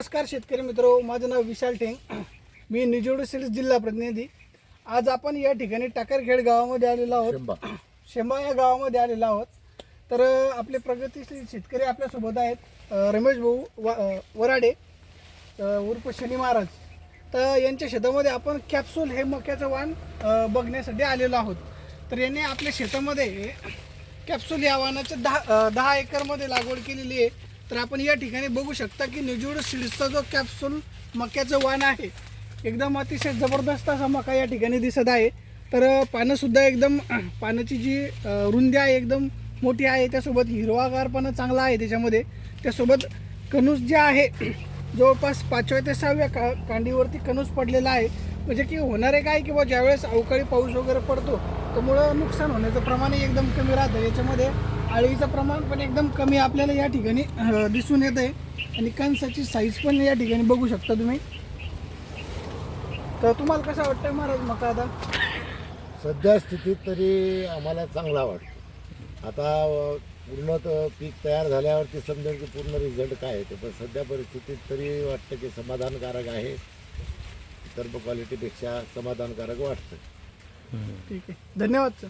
नमस्कार शेतकरी मित्र माझं नाव विशाल ठेंग. मी निजोड सिल्स जिल्हा प्रतिनिधी. आज आपण या ठिकाणी टाकरखेड गावामध्ये आलेलो आहोत. शेंबा. या गावामध्ये आलेलो आहोत. तर आपले प्रगतीशील शेतकरी आपल्यासोबत आहेत रमेश भाऊ वा वराडे उर्फ शनी महाराज. तर यांच्या शेतामध्ये आपण कॅप्सूल हे मक्याचं वाण बघण्यासाठी आलेलो आहोत. तर यांनी आपल्या शेतामध्ये कॅप्सूल या वाहनाच्या दहा दहा एकरमध्ये लागवड केलेली आहे. तर आपण या ठिकाणी बघू शकता की निजूड सीड्सचा जो कॅप्सूल मक्याचं वाण आहे एकदम अतिशय जबरदस्त असा मका या ठिकाणी दिसत आहे. तर पानंसुद्धा एकदम पानाची जी रुंदी आहे एकदम मोठी आहे त्यासोबत हिरवागारपणा चांगला आहे त्याच्यामध्ये. त्यासोबत कणूस जे आहे जवळपास पाचव्या ते सहाव्या का कांडीवरती कणूस पडलेला आहे. म्हणजे की होणारे काय की बा ज्यावेळेस अवकाळी पाऊस वगैरे पडतो त्यामुळं नुकसान होण्याचं प्रमाणही एकदम कमी राहतं. याच्यामध्ये आळीचं प्रमाण पण एकदम कमी आपल्याला या ठिकाणी दिसून येत आहे आणि कणसाची साईज पण या ठिकाणी बघू शकता तुम्ही. तर तुम्हाला कसं वाटतंय महाराज मका आता? सध्या स्थितीत तरी आम्हाला चांगला वाटतो. आता पूर्ण त- पीक तयार झाल्यावरती समजेल की पूर्ण रिझल्ट काय आहे ते. पण सध्या परिस्थितीत तरी वाटतं की समाधानकारक आहे. इतर क्वालिटीपेक्षा समाधानकारक वाटतं ठीक आहे. धन्यवाद सर